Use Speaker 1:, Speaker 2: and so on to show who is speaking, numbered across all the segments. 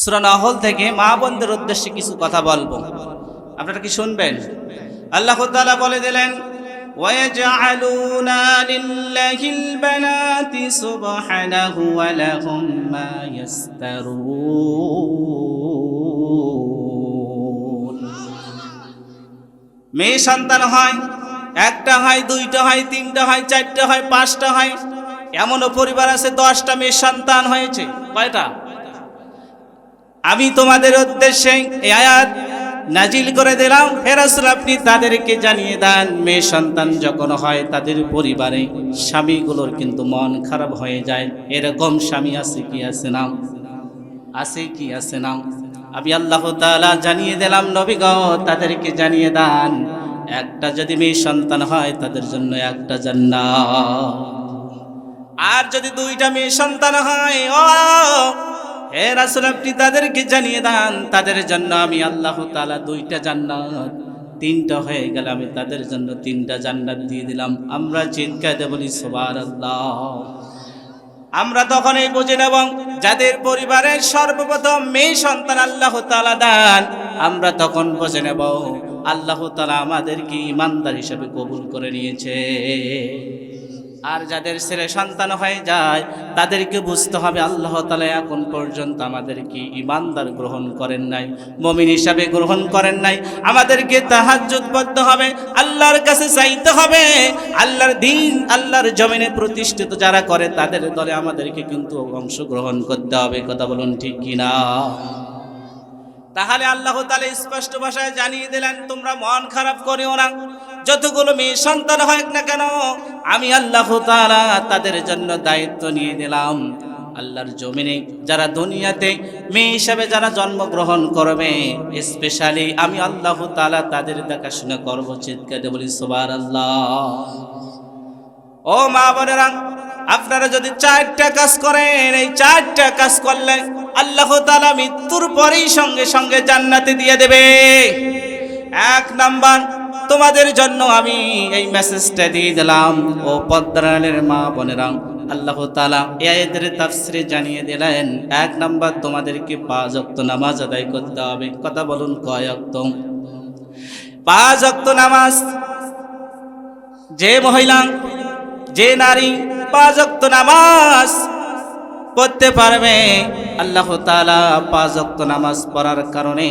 Speaker 1: সুরা নহল থেকে মা বোনদের উদ্দেশ্যে কিছু কথা বলবো আপনারা কি শুনবেন আল্লাহ তাআলা বলে দিলেন ويجعلون لله البنات سبحانه ولهم ما يسترون মেয়ে সন্তান হয় একটা হয় দুইটা হয় তিনটা হয় চারটা হয় পাঁচটা হয় এমনও পরিবার আছে দশটা মেয়ে সন্তান হয়েছে কয়টা আমি তোমাদের উদ্দেশ্যে এই আয়াত নাজিল করে দিলাম। ফেরাসুল আপনি তাদেরকে জানিয়ে দেন, মেয়ে সন্তান যখন হয় তাদের পরিবারে স্বামীগুলোর কিন্তু মন খারাপ হয়ে যায়। এরকম স্বামী আছে কি আছে না? আছে কি আছে না? আমি আল্লাহ তাআলা জানিয়ে দিলাম নবীগ তাদেরকে জানিয়ে দেন, একটা যদি মেয়ে সন্তান হয় তাদের জন্য একটা জান্নাত। আর যদি দুইটা মেয়ে সন্তান হয়, ও হে রাসূল, আপনি তাদেরকে জানিয়ে দেন, তাদের জন্য আমি আল্লাহ তাআলা দুইটা জান্নাত, তিনটা হয়ে গেলে, আমি তাদের জন্য তিনটা জান্নাত দিয়ে দিলাম। আমরা চিৎকার বলি, সুবহানাল্লাহ। আমরা তখন এই বুঝে নেব যাদের পরিবারের সর্বপ্রথম মেয়ে সন্তান আল্লাহ তাআলা দান, আমরা তখন বুঝে নেব, আল্লাহ তালা আমাদেরকে ইমানদার হিসেবে কবুল করে নিয়েছে। আর যাদের ছেলে সন্তান হয়ে যায়, তাদেরকে বুঝতে হবে আল্লাহ তালা এখন পর্যন্ত আমাদেরকে ইমানদার গ্রহণ করেন নাই, মমিন হিসাবে গ্রহণ করেন নাই। আমাদেরকে তাহাজ্জুদ পড়তে হবে, আল্লাহর কাছে চাইতে হবে। আল্লাহর দিন, আল্লাহর জমিনে প্রতিষ্ঠিত যারা করে, তাদের দলে আমাদেরকে কিন্তু অংশগ্রহণ করতে হবে, কথা বলুন ঠিক কিনা? তাহলে আল্লাহ তাআলা স্পষ্ট ভাষায় জানিয়ে দিলেন, তোমরা মন খারাপ করিও না। যতগুলো মেয়ে সন্তান হয় না কেন, আমি আল্লাহ তাআলা তাদের জন্য দায়িত্ব নিয়ে নিলাম। আল্লাহর জমিনে যারা দুনিয়াতে মেয়ে হিসাবে যারা জন্মগ্রহণ করবে স্পেশালি আমি আল্লাহ তালা তাদের দেখাশোনা করব, চিৎকার বলি সুবার আল্লাহ ও মা বোনেরা, আপনারা যদি চারটা কাজ করেন, এই চারটা কাজ করলে আল্লাহ তাআলা মৃত্যুর পরেই সঙ্গে সঙ্গে জান্নাতে দিয়ে দেবে। এক নাম্বার তোমাদের জন্য আমি এই মেসেজটা দিয়ে দিলাম। ও পদ্মারানের মা বোনেরা, আল্লাহ তাফসিরে জানিয়ে দিলেন, এক নাম্বার তোমাদেরকে নামাজ আদায় করতে হবে। কথা বলুন পাঁচ নামাজ, যে মহিলা, যে নারী পাঁচ ওয়াক্ত নামাজ পড়তে পারবে। আল্লাহ তাআলা পাঁচ ওয়াক্ত নামাজ পড়ার কারণে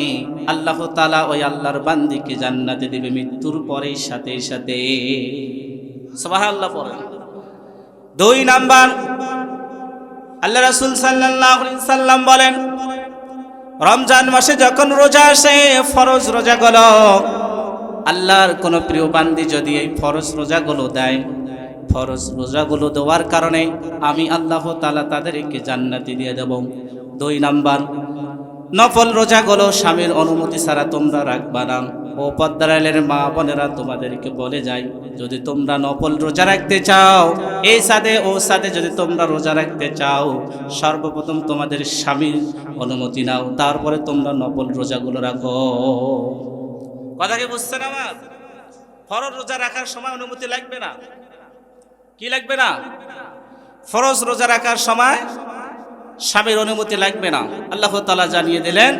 Speaker 1: আল্লাহ তাআলা ওই আল্লাহর বান্দিকে জান্নাতে দিবে মৃত্যুর পরেই সাথে সাথে। দুই নাম্বার, আল্লাহ রাসূল সাল্লাম বলেন, রমজান মাসে যখন রোজা আসে, ফরজ রোজাগুলো, আল্লাহর কোনো প্রিয় বান্দি যদি এই ফরজ রোজা রোজাগুলো দেয় ফরজ রোজাগুলো দেওয়ার কারণে আমি আল্লাহ তালা তাদেরকে জান্নাতি দিয়ে দেব। দুই নাম্বার, নফল রোজাগুলো স্বামীর অনুমতি ছাড়া তোমরা রাখবা না। ও পদ্মারাইলের মা বোনেরা তোমাদেরকে বলে যাই যদি তোমরা নফল রোজা রাখতে চাও, এই সাথে ও সাথে যদি তোমরা রোজা রাখতে চাও, সর্বপ্রথম তোমাদের স্বামীর অনুমতি নাও, তারপরে তোমরা নফল রোজাগুলো রাখো। কথা কি বুঝছেন আমার? ফরজ রোজা রাখার সময় অনুমতি লাগবে না। কি লাগবে না? ফরজ রোজা রাখার সময় স্বামীর অনুমতি লাগবে না। আল্লাহ তালা জানিয়ে দিলেন,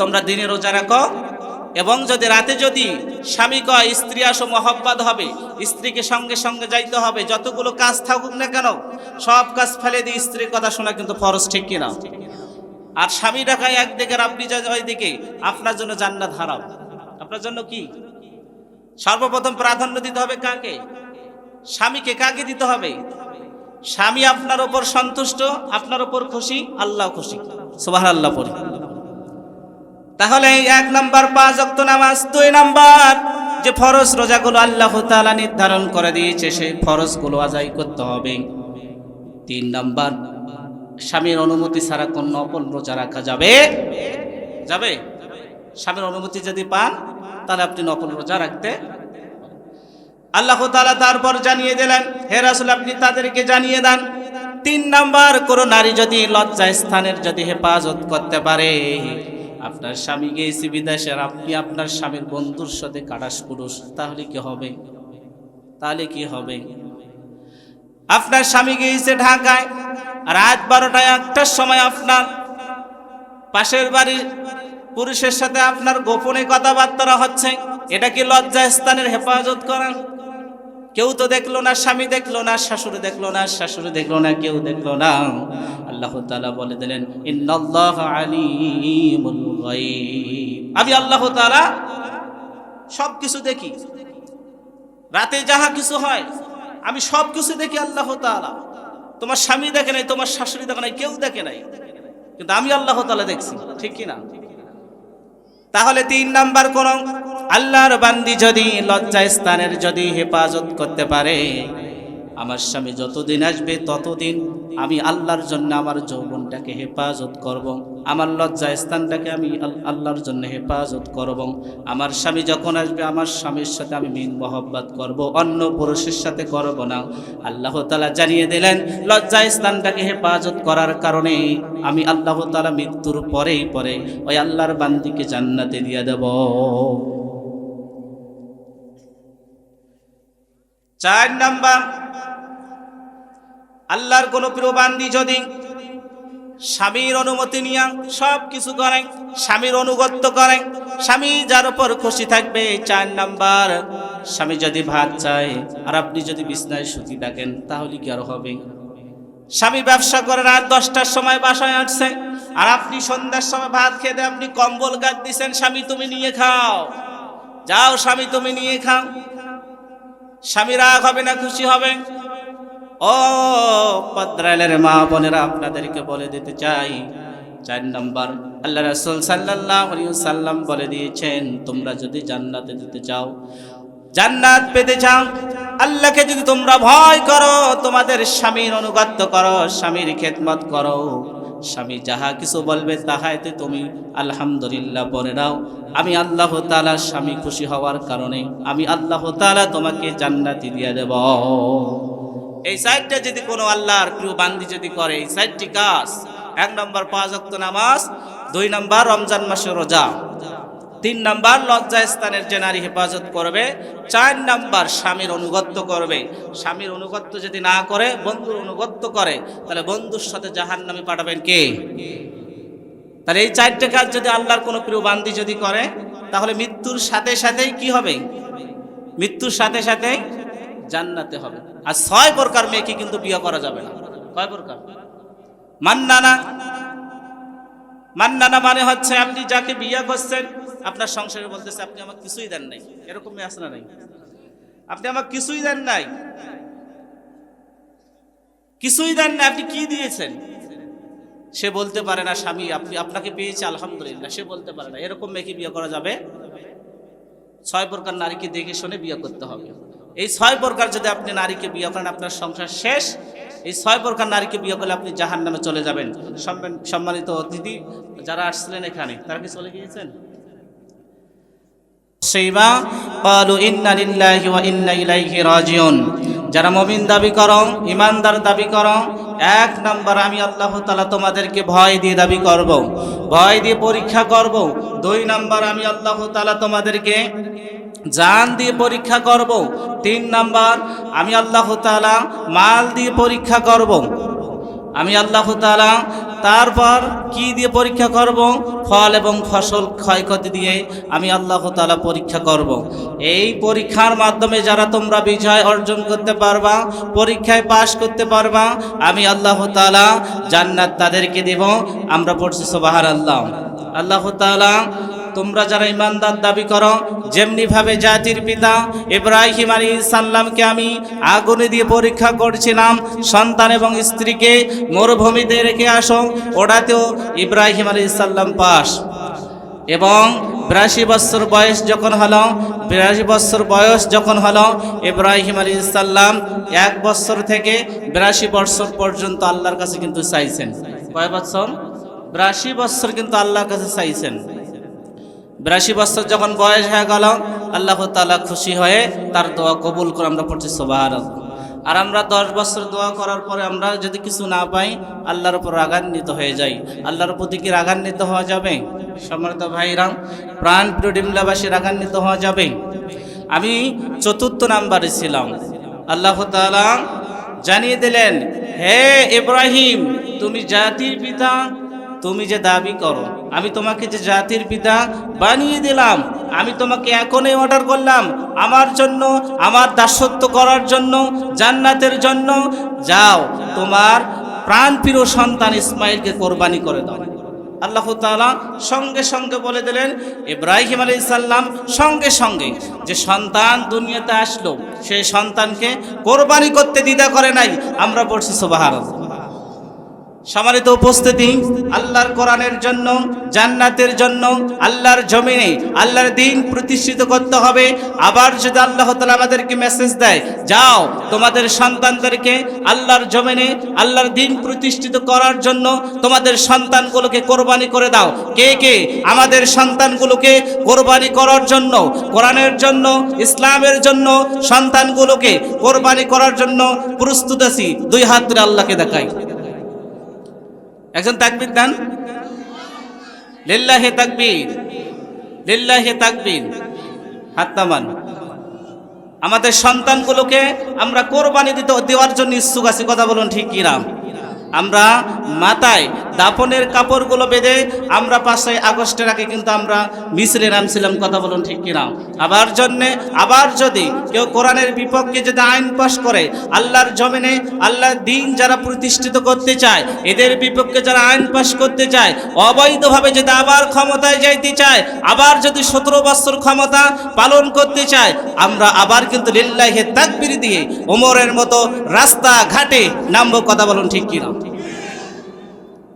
Speaker 1: তোমরা দিনে রোজা রাখো এবং যদি রাতে যদি স্বামী কয় স্ত্রী আসো, মহব্বত হবে, স্ত্রীকে সঙ্গে সঙ্গে যাইতে হবে, যতগুলো কাজ থাকুক না কেন, সব কাজ ফেলে দিয়ে স্ত্রীর কথা শোনা কিন্তু ফরজ, ঠিক কিনা? আর স্বামী রাখায় একদিকে আপনি ওইদিকে, আপনার জন্য জান্নাত হারাম। আপনার জন্য কি? সর্বপ্রথম প্রাধান্য দিতে হবে কাকে? স্বামীকে কাকে দিতে হবে? স্বামী আপনার ওপর সন্তুষ্ট, আপনার ওপর খুশি, আল্লাহ খুশি। সুবাহ আল্লাহ পড়ি। তাহলে এক নাম্বার পাঁচ অক্ত নামাজ। দুই নাম্বার, যে ফরজ রোজাগুলো আল্লাহ তাআলা নির্ধারণ করে দিয়েছে, সেই ফরজগুলো আদায় করতে হবে। তিন নাম্বার, স্বামীর অনুমতি ছাড়া কোন নকল রোজা রাখা যাবে? যাবে। স্বামীর অনুমতি যদি পান, তাহলে আপনি নকল রোজা রাখতে আল্লাহ তাআলা তারপর জানিয়ে দিলেন, হে রাসূল, আপনি তাদেরকে জানিয়ে দেন, তিন নাম্বার কোন নারী যদি লজ্জা স্থানের যদি হেফাজত করতে পারে, আপনার স্বামী গিয়েছে বিদেশের আপনি আপনার স্বামীর বন্ধুর সাথে কাটাস পুরুষ তাহলে কি হবে? তাহলে কি হবে? আপনার স্বামী গিয়েছে ঢাকায়, রাত বারোটায় একটার সময় আপনার পাশের বাড়ির পুরুষের সাথে আপনার গোপনে কথাবার্তা হচ্ছে, এটা কি লজ্জা স্থানের হেফাজত করা কেউ তো দেখল না, স্বামী দেখল না, শাশুড়ি দেখল না, শাশুড়ি দেখল না, কেউ দেখল না। আল্লাহ তালা বলে দিলেন আমি আল্লাহ তালা সব কিছু দেখি। রাতে যাহা কিছু হয়, আমি সব কিছু দেখি আল্লাহ তালা তোমার স্বামী দেখে নাই, তোমার শাশুড়ি দেখে নাই, কেউ দেখে নাই। কিন্তু আমি আল্লাহ তালা দেখছি, ঠিক কি না তাহলে তিন নাম্বার কোন আল্লাহর বান্দি যদি, লজ্জা স্থানের যদি হেফাজত করতে পারে, আমার স্বামী যতদিন আসবে ততদিন আমি আল্লাহর জন্য আমার যৌবনটাকে হেফাজত করব। আমার লজ্জা স্থানটাকে আমি আল্লাহর জন্য হেফাজত করব। আমার স্বামী যখন আসবে, আমার স্বামীর সাথে আমি মিন মহব্বত করব। অন্য পুরুষের সাথে করব না আল্লাহ তালা জানিয়ে দিলেন, লজ্জা স্থানটাকে হেফাজত করার কারণে আমি আল্লাহ তালা মৃত্যুর পরেই পরে ওই আল্লাহর বান্দিকে জান্নাতে দিয়ে দেব চার নাম্বার, আল্লাহর কোন প্রিয় বান্দি যদি স্বামীর অনুমতি নিয়ে সব কিছু করেন স্বামীর অনুগত্য করেন স্বামী যার উপর খুশি থাকবে চার নাম্বার, স্বামী যদি ভাত চায় আর আপনি যদি বিছনায় সুতি থাকেন, তাহলে কি আর হবে? স্বামী ব্যবসা করে রাত দশটার সময় বাসায় আসছে, আর আপনি সন্ধ্যার সময় ভাত খেতে আপনি কম্বল গাছ দিচ্ছেন স্বামী তুমি নিয়ে খাও। যাও স্বামী তুমি নিয়ে খাও। স্বামী রাগ হবে না, খুশি হবে? ও পদ্রালের মা বোনেরা, আপনাদেরকে বলে দিতে চাই, চার নম্বর, আল্লাহ রাসূল আলাইহি সাল্লাম বলে দিয়েছেন, তোমরা যদি জান্নাতে দিতে চাও, জান্নাত পেতে চাও, আল্লাহকে যদি তোমরা ভয় করো, তোমাদের স্বামীর অনুগত্য করো, স্বামীর খেদমত করো। স্বামী যাহা কিছু বলবে তাহাইতে তুমি আলহামদুলিল্লাহ পরে নাও। আমি আল্লাহ তালা স্বামী খুশি হওয়ার কারণে আমি আল্লাহ তালা তোমাকে জান্নাতি দিয়ে দেব। এই সাইডটা যদি কোনো আল্লাহর প্রিয় বান্দি যদি করে, এই সাইডটি কাজ। এক নম্বর পাঁচ নামাজ, দুই নম্বর রমজান মাসে রোজা। তিন নাম্বার লজ্জা স্থানের যে নারী হেফাজত করবে, চার নাম্বার স্বামীর অনুগত্য করবে। স্বামীর অনুগত্য যদি না করে, বন্ধুর অনুগত্য করে, তাহলে বন্ধুর সাথে জাহান নামে পাঠাবেন কে? তাহলে এই চারটে কাজ যদি আল্লাহর কোনো প্রিয় বান্দি যদি করে, তাহলে মৃত্যুর সাথে সাথেই কি হবে? মৃত্যুর সাথে সাথে জান্নাতে হবে। আর ছয় প্রকার মেয়েকে কিন্তু বিয়ে করা যাবে না। কয় প্রকার। মান্নানা মান্নানা মানে হচ্ছে আপনি যাকে বিয়ে করছেন, আপনার সংসারে বলতেছে, আপনি আমাকে কিছুই দেন নাই। এরকম মেয়ে না নাই? আপনি আমাকে কিছুই দেন নাই? কিছুই দেন না আপনি কি দিয়েছেন? সে বলতে পারে না, স্বামী, আপনি, আপনাকে পেয়েছে, আলহামদুলিল্লাহ। সে বলতে পারে না। এরকম মেয়েকে বিয়ে করা যাবে? ছয় প্রকার নারীকে দেখে শুনে বিয়ে করতে হবে। এই ছয় প্রকার যদি আপনি নারীকে বিয়ে করেন, আপনার সংসার শেষ এই ছয় প্রকার নারীকে বিয়ে করলে আপনি জাহান নামে চলে যাবেন। সম্মান- সম্মানিত অতিথি, যারা আসছিলেন এখানে, তারা কি চলে গিয়েছেন? যারা মুমিন দাবি করো ইমানদার দাবি করো, এক নাম্বার আমি আল্লাহ তালা তোমাদেরকে ভয় দিয়ে দাবি করব, ভয় দিয়ে পরীক্ষা করব। দুই নাম্বার আমি আল্লাহ তালা তোমাদেরকে জান দিয়ে পরীক্ষা করব, তিন নাম্বার, আমি আল্লাহ তাআলা মাল দিয়ে পরীক্ষা করব। আমি আল্লাহ তালা তারপর কি দিয়ে পরীক্ষা করব? ফল এবং ফসল ক্ষয়ক্ষতি দিয়ে আমি আল্লাহ তালা পরীক্ষা করব। এই পরীক্ষার মাধ্যমে যারা তোমরা বিজয় অর্জন করতে পারবা, পরীক্ষায় পাশ করতে পারবা, আমি আল্লাহ তাআলা জান্নাত তাদেরকে দেব। আমরা পড়ছি সুবহান আল্লাহ আল্লাহ তাআলা তোমরা যারা ইমানদার দাবি করো যেমনি ভাবে জাতির পিতা ইব্রাহিম আলী ইসাল্লামকে আমি আগুনে দিয়ে পরীক্ষা করছিলাম, সন্তান এবং স্ত্রীকে মরুভূমিতে রেখে আসো, ওটাতেও ইব্রাহিম আলী ইসাল্লাম পাস। এবং বিরাশি বছর বয়স যখন হলো, বিরাশি বছর বয়স যখন হলো, ইব্রাহিম আলী ইসাল্লাম এক বছর থেকে বিরাশি বছর পর্যন্ত আল্লাহর কাছে কিন্তু চাইছেন। কয় বছর? বিরাশি বছর কিন্তু আল্লাহর কাছে চাইছেন। বিরাশি বছর যখন বয়স হয়ে গেল, আল্লাহ তালা খুশি হয়ে তার দোয়া কবুল করে আমরা পড়ছি সোবাহার আর আমরা দশ বছর দোয়া করার পরে আমরা যদি কিছু না পাই, আল্লাহর উপর রাগান্বিত হয়ে যাই। আল্লাহর প্রতি কি রাগান্বিত হওয়া যাবে? সম্মানিত ভাইরাম প্রাণ প্রিয় ডিমলাবাসী, রাগান্বিত হওয়া যাবে? আমি চতুর্থ নাম্বারে ছিলাম। আল্লাহ তালা জানিয়ে দিলেন, হে ইব্রাহিম, তুমি জাতির পিতা তুমি যে দাবি করো, আমি তোমাকে যে জাতির পিতা বানিয়ে দিলাম, আমি তোমাকে এখনই অর্ডার করলাম, আমার জন্য, আমার দাসত্ব করার জন্য, জান্নাতের জন্য, যাও, তোমার প্রাণপ্রিয় সন্তান ইসমাইলকে কোরবানি করে দাও। আল্লাহ তাআলা সঙ্গে সঙ্গে বলে দিলেন, ইব্রাহিম আলী সাল্লাম সঙ্গে সঙ্গে যে সন্তান দুনিয়াতে আসলো সেই সন্তানকে কোরবানি করতে দ্বিধা করে নাই, আমরা পড়ছি সোবাহার সম্মানিত উপস্থিতি, আল্লাহর কোরআনের জন্য, জান্নাতের জন্য, আল্লাহর জমিনে, আল্লাহর দিন প্রতিষ্ঠিত করতে হবে। আবার যদি আল্লাহ তালা আমাদেরকে মেসেজ দেয়, যাও তোমাদের সন্তানদেরকে আল্লাহর জমিনে, আল্লাহর দিন প্রতিষ্ঠিত করার জন্য তোমাদের সন্তানগুলোকে কোরবানি করে দাও। কে কে? আমাদের সন্তানগুলোকে কোরবানি করার জন্য, কোরআনের জন্য, ইসলামের জন্য সন্তানগুলোকে কোরবানি করার জন্য প্রস্তুত আছি। দুই হাত ধরে আল্লাহকে দেখাই। একজন তাকবির দেন। লিল্লাহে তাকবীর লিল্লাহে তাকবীর। হাত্তামান আমাদের সন্তানগুলোকে আমরা কোরবানি দিতে, দেওয়ার জন্য ইচ্ছুক আছি, কথা বলুন ঠিক কিরাম আমরা মাথায় দাপনের কাপড়গুলো বেঁধে আমরা পাঁচই আগস্টের আগে কিন্তু আমরা মিছিলে নামছিলাম, কথা বলুন ঠিক কিরাম আবার জন্যে, আবার যদি কেউ কোরআনের বিপক্ষে যদি আইন পাশ করে, আল্লাহর জমিনে আল্লাহর দিন যারা প্রতিষ্ঠিত করতে চায়, এদের বিপক্ষে যারা আইন পাশ করতে চায়, অবৈধভাবে যদি আবার ক্ষমতায় যাইতে চায়, আবার যদি সতেরো বছর ক্ষমতা পালন করতে চায়, আমরা আবার কিন্তু লিল্লাহে তাকবির দিয়ে ওমরের মতো রাস্তা ঘাটে নামবো, কথা বলুন ঠিক কিনা?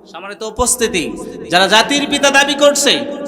Speaker 1: সম্মানিত উপস্থিতি যারা জাতির পিতা দাবি করছে